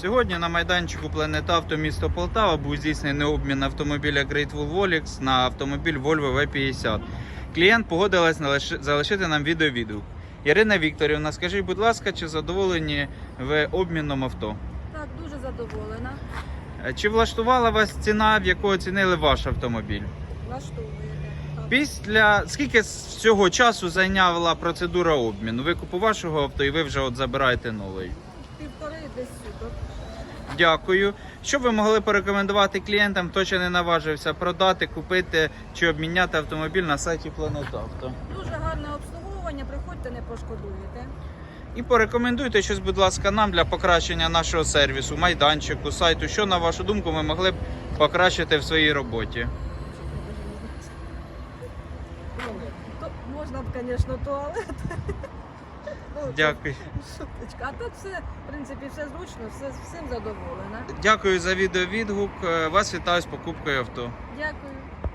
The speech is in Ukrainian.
Сьогодні на майданчику Планета Авто місто Полтава був здійснений обмін автомобіля Great Wall Volix на автомобіль Volvo V50. Клієнт погодилась залишити нам відеовідгук. Ірина Вікторівна, скажіть, будь ласка, чи задоволені ви обміном авто? Так, дуже задоволена. Е, Чи влаштувала вас ціна, в яку оцінили ваш автомобіль? Влаштовуєте. Після скільки з цього часу зайняла процедура обміну? Викупу вашого авто і ви вже от забираєте новий. Півтори десь суток. Дякую. Що ви могли порекомендувати клієнтам, хто ще не наважився продати, купити чи обміняти автомобіль на сайті Планета Авто? Дуже гарне обслуговування, приходьте, не пошкодуєте. І порекомендуйте щось, будь ласка, нам для покращення нашого сервісу, майданчику, сайту. Що на вашу думку ми могли б покращити в своїй роботі? Можна б, звісно, туалет. Дякую. Шуточка. А так все, в принципі, все зручно, все, всім задоволена. Дякую за відеовідгук. Е, Вас вітаю з покупкою авто. Дякую.